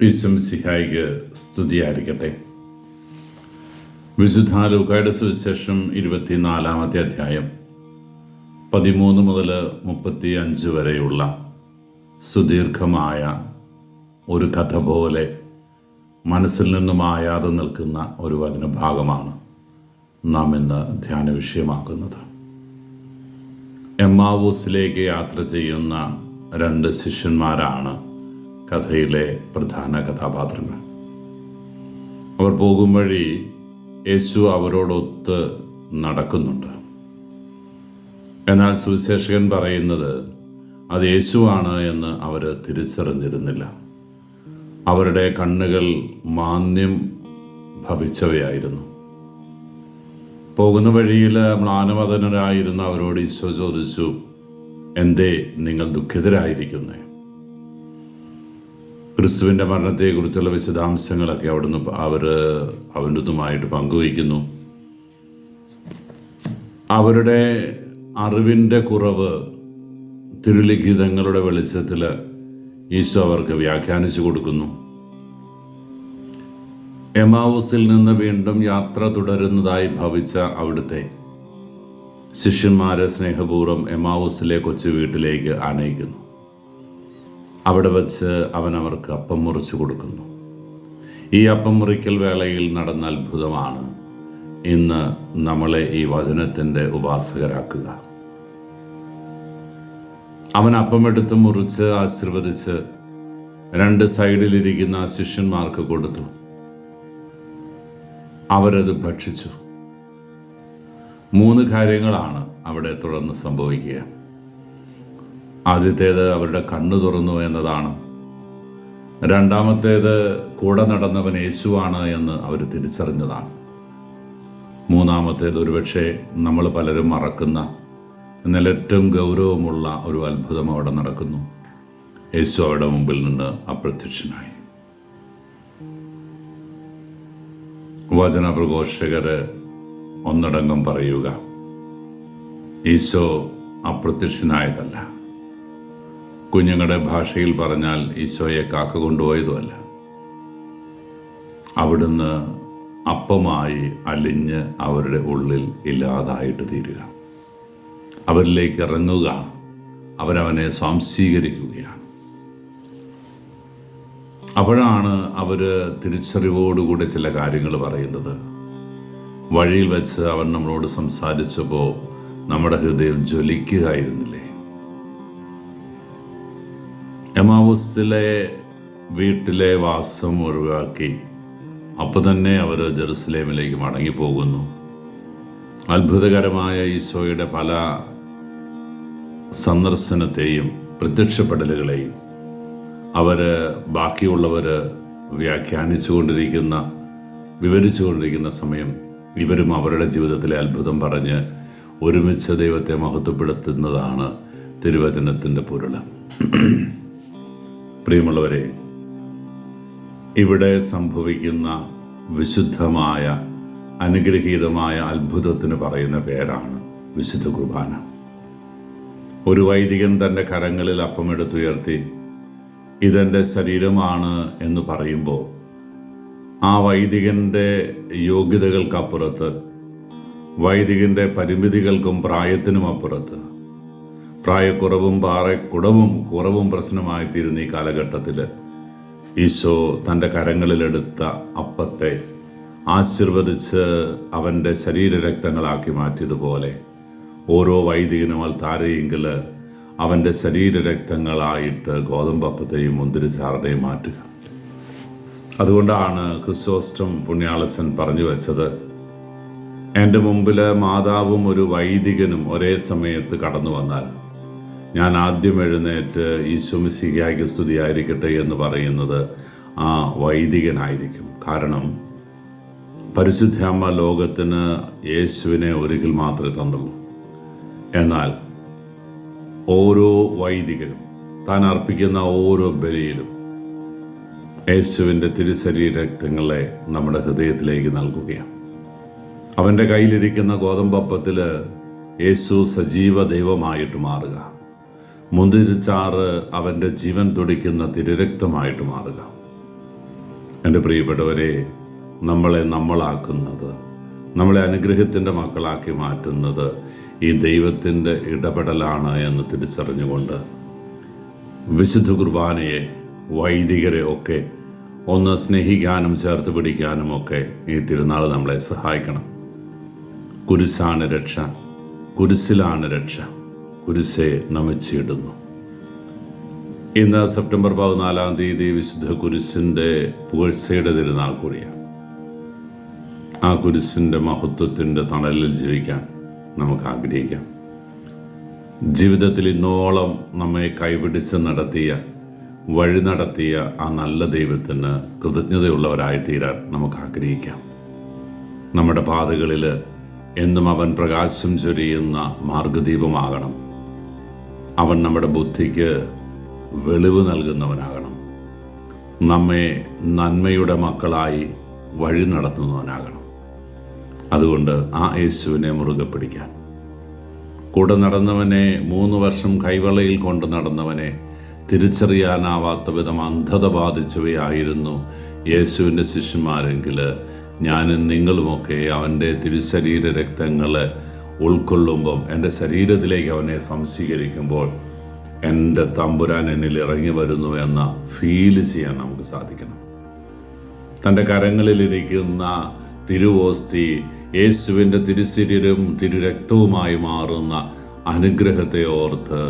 ഈശ്വം സിഹായിക്ക് സ്തുതിയായിരിക്കട്ടെ. വിശുദ്ധ ലൂക്കായുടെ സുവിശേഷം ഇരുപത്തിനാലാമത്തെ അധ്യായം പതിമൂന്ന് മുതൽ മുപ്പത്തി അഞ്ച് വരെയുള്ള സുദീർഘമായ ഒരു കഥ പോലെ മനസ്സിൽ നിന്നും ആയാതെ നിൽക്കുന്ന ഒരു വചനഭാഗമാണ് നാം ഇന്ന് ധ്യാന വിഷയമാക്കുന്നത്. എമ്മാവൂസിലേക്ക് യാത്ര ചെയ്യുന്ന രണ്ട് ശിഷ്യന്മാരാണ് കഥയിലെ പ്രധാന കഥാപാത്രങ്ങൾ. അവർ പോകും വഴി യേശു അവരോടൊത്ത് നടക്കുന്നുണ്ട്. എന്നാൽ സുവിശേഷകൻ പറയുന്നത് അത് യേശുവാണ് എന്ന് അവർ തിരിച്ചറിഞ്ഞിരുന്നില്ല. അവരുടെ കണ്ണുകൾ മാന്യം ഭവിച്ചവയായിരുന്നു. പോകുന്ന വഴിയിൽ മ്ലാനവദനരായിരുന്ന അവരോട് ഈശോ ചോദിച്ചു എന്തേ നിങ്ങൾ ദുഃഖിതരായിരിക്കുന്നേ? ക്രിസ്തുവിന്റെ മരണത്തെക്കുറിച്ചുള്ള വിശദാംശങ്ങളൊക്കെ അവിടുന്ന് അവർ അവന്റെ ഇതുമായിട്ട് പങ്കുവയ്ക്കുന്നു. അവരുടെ അറിവിന്റെ കുറവ് തിരുലിഖിതങ്ങളുടെ വെളിച്ചത്തിൽ ഈശോ അവർക്ക് വ്യാഖ്യാനിച്ചു കൊടുക്കുന്നു. എമാവൂസിൽ നിന്ന് വീണ്ടും യാത്ര തുടരുന്നതായി ഭവിച്ച അവിടുത്തെ ശിഷ്യന്മാരെ സ്നേഹപൂർവം എമാവൂസിലെ കൊച്ചു വീട്ടിലേക്ക് ആനയിക്കുന്നു. അവിടെ വച്ച് അവൻ അവർക്ക് അപ്പം മുറിച്ചു കൊടുക്കുന്നു. ഈ അപ്പം മുറിക്കൽ വേളയിൽ നടന്ന അത്ഭുതമാണ് ഇന്ന് നമ്മളെ ഈ വചനത്തിന്റെ ഉപാസകരാക്കുക. അവൻ അപ്പമെടുത്ത് മുറിച്ച് ആശീർവദിച്ച് രണ്ട് സൈഡിലിരിക്കുന്ന ശിഷ്യന്മാർക്ക് കൊടുത്തു. അവരത് ഭക്ഷിച്ചു. മൂന്ന് കാര്യങ്ങളാണ് അവിടെ തുടർന്ന് സംഭവിക്കുക. ആദ്യത്തേത് അവരുടെ കണ്ണു തുറന്നു എന്നതാണ്. രണ്ടാമത്തേത് കൂടെ നടന്നവൻ യേശുവാണ് എന്ന് അവർ തിരിച്ചറിഞ്ഞതാണ്. മൂന്നാമത്തേത് ഒരുപക്ഷെ നമ്മൾ പലരും മറക്കുന്ന എന്നാൽ ഏറ്റവും ഗൗരവമുള്ള ഒരു അത്ഭുതം അവിടെ നടക്കുന്നു. യേശു അവിടെ മുമ്പിൽ നിന്ന് അപ്രത്യക്ഷനായി. വചന പ്രഘോഷകര് ഒന്നടങ്കം പറയുക ഈശോ അപ്രത്യക്ഷനായതല്ല. കുഞ്ഞുങ്ങളുടെ ഭാഷയിൽ പറഞ്ഞാൽ ഈശോയെ കാക്ക കൊണ്ടുപോയതുമല്ല. അവിടുന്ന് അപ്പമായി അലിഞ്ഞ് അവരുടെ ഉള്ളിൽ ഇല്ലാതായിട്ട് തീരുക. അവരിലേക്ക് ഇറങ്ങുക അവരവനെ സ്വാംശീകരിക്കുകയാണ്. അപ്പോഴാണ് അവർ തിരിച്ചറിവോടുകൂടി ചില കാര്യങ്ങൾ പറയുന്നത്. വഴിയിൽ വെച്ച് അവൻ നമ്മളോട് സംസാരിച്ചപ്പോൾ നമ്മുടെ ഹൃദയം ജ്വലിക്കുകയായിരുന്നില്ലേ? എമാവൂസിലെ വീട്ടിലെ വാസം ഒഴിവാക്കി അപ്പോൾ തന്നെ അവർ ജെറുസലേമിലേക്ക് മടങ്ങിപ്പോകുന്നു. അത്ഭുതകരമായ ഈശോയുടെ പല സന്ദർശനത്തെയും പ്രത്യക്ഷപ്പെടലുകളെയും അവർ ബാക്കിയുള്ളവർ വ്യാഖ്യാനിച്ചുകൊണ്ടിരിക്കുന്ന വിവരിച്ചുകൊണ്ടിരിക്കുന്ന സമയം ഇവരും അവരുടെ ജീവിതത്തിലെ അത്ഭുതം പറഞ്ഞ് ഒരുമിച്ച് ദൈവത്തെ മഹത്വപ്പെടുത്തുന്നതാണ് തിരുവചനത്തിന്റെ പൊരുൾ പ്രിയമുള്ളവരെ ഇവിടെ സംഭവിക്കുന്ന വിശുദ്ധമായ അനുഗ്രഹീതമായ അത്ഭുതത്തിന് പറയുന്ന പേരാണ് വിശുദ്ധ കുർബാന. ഒരു വൈദികൻ തന്റെ കരങ്ങളിൽ അപ്പമെടുത്തുയർത്തി ഇതെന്റെ ശരീരമാണ് എന്ന് പറയുമ്പോൾ ആ വൈദികന്റെ യോഗ്യതകൾക്കപ്പുറത്ത് വൈദികന്റെ പരിമിതികൾക്കും പ്രായത്തിനും അപ്പുറത്ത് പ്രായക്കുറവും പാറക്കുടവും കുറവും പ്രശ്നമായി പ്രശ്നമായിത്തീരുന്ന ഈ കാലഘട്ടത്തിൽ ഈശോ തന്റെ കരങ്ങളിലെടുത്ത അപ്പത്തെ ആശീർവദിച്ച് അവന്റെ ശരീരരക്തങ്ങളാക്കി മാറ്റിയതുപോലെ ഓരോ വൈദികനും അൽത്താരയെങ്കിൽ അവന്റെ ശരീരരക്തങ്ങളായിട്ട് ഗോതമ്പപ്പത്തെയും മുന്തിരിച്ചാറിനെയും മാറ്റുക. അതുകൊണ്ടാണ് ക്രിസ്തോസ്റ്റം പുണ്യാളസൻ പറഞ്ഞു വെച്ചത് എന്റെ മുമ്പിൽ മാതാവും ഒരു വൈദികനും ഒരേ സമയത്ത് കടന്നു വന്നാൽ ഞാൻ ആദ്യം എഴുന്നേറ്റ് ഈശ്വമിസികായ്ക്ക് സ്തുതിയായിരിക്കട്ടെ എന്ന് പറയുന്നത് ആ വൈദികനായിരിക്കും. കാരണം പരിശുദ്ധാമ്മ ലോകത്തിന് യേശുവിനെ ഒരിക്കൽ മാത്രമേ തന്നുള്ളൂ. എന്നാൽ ഓരോ വൈദികനും താൻ അർപ്പിക്കുന്ന ഓരോ ബലിയിലും യേശുവിന്റെ തിരുശരീരക്തങ്ങളെ നമ്മുടെ ഹൃദയത്തിലേക്ക് നൽകുകയാണ്. അവന്റെ കയ്യിലിരിക്കുന്ന ഗോതമ്പപ്പത്തിൽ യേശു സജീവ ദൈവമായിട്ട് മാറുക. മുന്തിരിച്ചാറ് അവന്റെ ജീവൻ തുടിക്കുന്ന തിരുരക്തമായിട്ട് മാറുക. എന്റെ പ്രിയപ്പെട്ടവരെ നമ്മളെ നമ്മളാക്കുന്നത് നമ്മളെ അനുഗ്രഹത്തിന്റെ മക്കളാക്കി മാറ്റുന്നത് ഈ ദൈവത്തിന്റെ ഇടപെടലാണ് എന്ന് തിരിച്ചറിഞ്ഞുകൊണ്ട് വിശുദ്ധ കുർബാനയെ വൈദികരെ ഒക്കെ ഒന്ന് സ്നേഹിക്കാനും ചേർത്ത് പിടിക്കാനും ഒക്കെ ഈ തിരുനാൾ നമ്മളെ സഹായിക്കണം. കുരിശാണ് രക്ഷ കുരിശിലാണ് രക്ഷ. കുരിശെ നമിച്ചിടുന്നു. ഇന്ന് സെപ്റ്റംബർ പതിനാലാം തീയതി വിശുദ്ധ കുരിശിന്റെ പുകഴ്ചയുടെ തിരുനാൾ കൂടിയാണ്. ആ കുരിശിന്റെ മഹത്വത്തിന്റെ തണലിൽ ജീവിക്കാൻ നമുക്ക് ആഗ്രഹിക്കാം. ജീവിതത്തിൽ ഇന്നോളം നമ്മെ കൈപിടിച്ച് നടത്തിയ വഴി നടത്തിയ ആ നല്ല ദൈവത്തിന് കൃതജ്ഞതയുള്ളവരായി തീരാൻ നമുക്ക് ആഗ്രഹിക്കാം. നമ്മുടെ പാതകളിൽ എന്നും അവൻ പ്രകാശം ചൊരിയുന്ന മാർഗദീപമാകണം. അവൻ നമ്മുടെ ബുദ്ധിക്ക് വെളിവ് നൽകുന്നവനാകണം. നമ്മെ നന്മയുടെ മക്കളായി വഴി നടത്തുന്നവനാകണം. അതുകൊണ്ട് ആ യേശുവിനെ മുറുകെ പിടിക്കാൻ. കൂടെ നടന്നവനെ മൂന്ന് വർഷം കൈവളയിൽ കൊണ്ട് നടന്നവനെ തിരിച്ചറിയാനാവാത്ത വിധം അന്ധത ബാധിച്ചവയായിരുന്നു യേശുവിന്റെ ശിഷ്യന്മാരെങ്കിൽ ഞാനും നിങ്ങളുമൊക്കെ അവന്റെ തിരുശരീര രക്തങ്ങളെ ഉൾക്കൊള്ളുമ്പം എന്റെ ശരീരത്തിലേക്ക് അവനെ സംശീകരിക്കുമ്പോൾ എന്റെ തമ്പുരാൻ എന്നിൽ ഇറങ്ങി വരുന്നു എന്ന ഫീൽ ചെയ്യാൻ നമുക്ക് സാധിക്കണം. തന്റെ കരങ്ങളിലിരിക്കുന്ന തിരുവോസ്തി യേശുവിന്റെ തിരുശരീരം തിരുരക്തവുമായി മാറുന്ന അനുഗ്രഹത്തെ ഓർത്ത്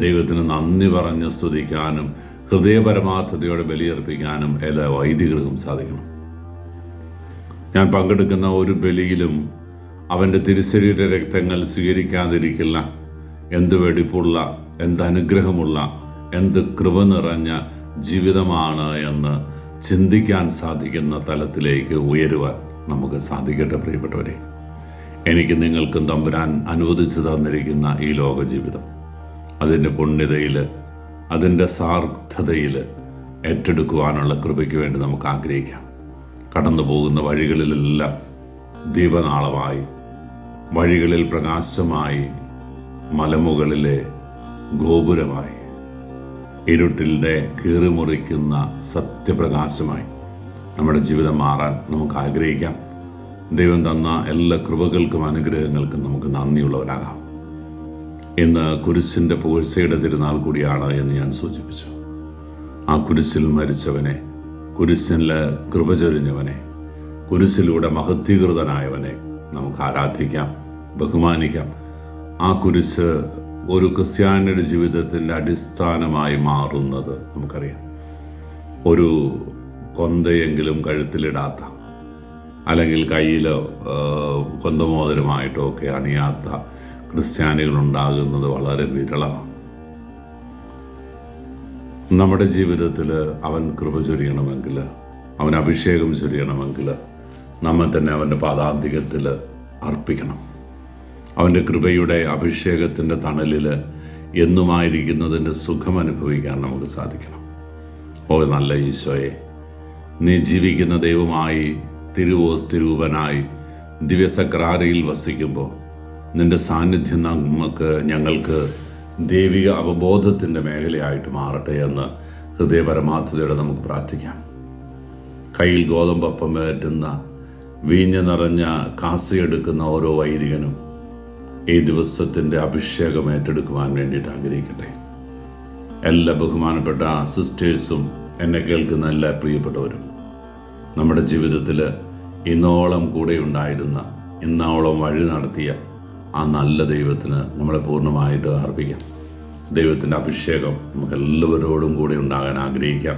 ദൈവത്തിന് നന്ദി പറഞ്ഞ് സ്തുതിക്കാനും ഹൃദയപരമാർത്ഥതയോടെ ബലിയർപ്പിക്കാനും എല്ലാ വൈദികർക്കും സാധിക്കണം. ഞാൻ പങ്കെടുക്കുന്ന ഒരു ബലിയിലും അവന്റെ തിരുശരീര രക്തങ്ങൾ സ്വീകരിക്കാതിരിക്കില്ല. എന്ത് വെടിപ്പുള്ള എന്ത് അനുഗ്രഹമുള്ള എന്ത് കൃപ നിറഞ്ഞ ജീവിതമാണ് എന്ന് ചിന്തിക്കാൻ സാധിക്കുന്ന തലത്തിലേക്ക് ഉയരുവാൻ നമുക്ക് സാധിക്കട്ടെ പ്രിയപ്പെട്ടവരെ. എനിക്ക് നിങ്ങൾക്കും തമ്പുരാൻ അനുവദിച്ചു തന്നിരിക്കുന്ന ഈ ലോക ജീവിതം അതിന്റെ പുണ്യതയിൽ അതിന്റെ സാർത്ഥതയിൽ ഏറ്റെടുക്കുവാനുള്ള കൃപയ്ക്ക് വേണ്ടി നമുക്ക് ആഗ്രഹിക്കാം. കടന്നു പോകുന്ന വഴികളിലെല്ലാം ദീപനാളമായി വഴികളിൽ പ്രകാശമായി മലമുകളിലെ ഗോപുരമായി ഇരുട്ടിലെ കീറിമുറിക്കുന്ന സത്യപ്രകാശമായി നമ്മുടെ ജീവിതം മാറാൻ നമുക്ക് ആഗ്രഹിക്കാം. ദൈവം തന്ന എല്ലാ കൃപകൾക്കും അനുഗ്രഹങ്ങൾക്കും നമുക്ക് നന്ദിയുള്ളവരാകാം. ഇന്ന് കുരിശിന്റെ പുകഴ്ചയുടെ തിരുനാൾ കൂടിയാണ് എന്ന് ഞാൻ സൂചിപ്പിച്ചു. ആ കുരിശിൽ മരിച്ചവനെ കുരിശിൽ കൃപ ചൊരിഞ്ഞവനെ കുരിശിലൂടെ മഹത്വീകൃതനായവനെ നമുക്ക് ആരാധിക്കാം ബഹുമാനിക്കാം. ആ കുരിശ് ഒരു ക്രിസ്ത്യാനിയുടെ ജീവിതത്തിന്റെ അടിസ്ഥാനമായി മാറുന്നത് നമുക്കറിയാം. ഒരു കൊന്തയെങ്കിലും കഴുത്തിലിടാത്ത അല്ലെങ്കിൽ കയ്യിലോ കൊന്തമോദരമായിട്ടോ ഒക്കെ അണിയാത്ത ക്രിസ്ത്യാനികൾ ഉണ്ടാകുന്നത് വളരെ വിരളമാണ്. നമ്മുടെ ജീവിതത്തിൽ അവൻ കൃപ ചൊരിയണമെങ്കിൽ അവൻ അഭിഷേകം ചൊരിയണമെങ്കിൽ നമ്മെ തന്നെ അവന്റെ പാദാന്തികത്തിൽ അർപ്പിക്കണം. അവന്റെ കൃപയുടെ അഭിഷേകത്തിന്റെ തണലിൽ എന്നുമായിരിക്കുന്നതിന്റെ സുഖം അനുഭവിക്കാൻ നമുക്ക് സാധിക്കണം. ഓ നല്ല ഈശോയെ നീ ജീവിക്കുന്ന ദൈവമായി തിരുവോസ് തിരുവനായി ദിവ്യസക്രാരയിൽ വസിക്കുമ്പോൾ നിന്റെ സാന്നിധ്യം നമുക്ക് ഞങ്ങൾക്ക് ദൈവിക അവബോധത്തിന്റെ മേഖലയായിട്ട് മാറട്ടെ എന്ന് ഹൃദയപരമാർത്ഥതയോടെ നമുക്ക് പ്രാർത്ഥിക്കാം. കയ്യിൽ ഗോതമ്പപ്പം വേറ്റുന്ന വീഞ്ഞ് നിറഞ്ഞ കാസിയെടുക്കുന്ന ഓരോ വൈദികനും ഈ ദിവസത്തിന്റെ അഭിഷേകം ഏറ്റെടുക്കുവാൻ വേണ്ടിയിട്ട് ആഗ്രഹിക്കട്ടെ. എല്ലാ ബഹുമാനപ്പെട്ട സിസ്റ്റേഴ്സും എന്നെ കേൾക്കുന്ന എല്ലാ പ്രിയപ്പെട്ടവരും നമ്മുടെ ജീവിതത്തിൽ ഇന്നോളം കൂടെ ഉണ്ടായിരുന്ന ഇന്നോളം വഴി നടത്തിയ ആ നല്ല ദൈവത്തിന് നമ്മളെ പൂർണമായിട്ട് അർപ്പിക്കാം. ദൈവത്തിന്റെ അഭിഷേകം നമുക്ക് എല്ലാവരോടും കൂടെ ഉണ്ടാകാൻ ആഗ്രഹിക്കാം.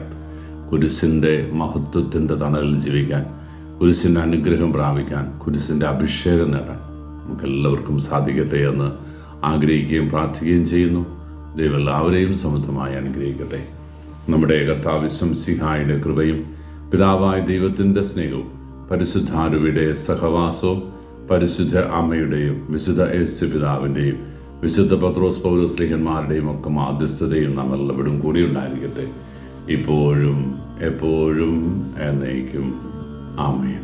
കുരിശിന്റെ മഹത്വത്തിന്റെ തണലിൽ ജീവിക്കാൻ കുരിശിന്റെ അനുഗ്രഹം പ്രാപിക്കാൻ കുരിശിന്റെ അഭിഷേകം നേടാൻ നമുക്കെല്ലാവർക്കും സാധിക്കട്ടെ എന്ന് ആഗ്രഹിക്കുകയും പ്രാർത്ഥിക്കുകയും ചെയ്യുന്നു. ദൈവം എല്ലാവരെയും സമൃദ്ധമായി അനുഗ്രഹിക്കട്ടെ. നമ്മുടെ കർത്താവിശ്വം സിഹായുടെ കൃപയും പിതാവായ ദൈവത്തിന്റെ സ്നേഹവും പരിശുദ്ധാരുവിയുടെ സഹവാസവും പരിശുദ്ധ അമ്മയുടെയും വിശുദ്ധ യേശു പിതാവിന്റെയും വിശുദ്ധ പത്രോസ് പൗരസ്ലിഹന്മാരുടെയും ഒക്കെ മാധ്യസ്ഥതയും നാം എല്ലാവരും കൂടി ഉണ്ടായിരിക്കട്ടെ. ഇപ്പോഴും എപ്പോഴും എന്നേക്കും. Amen.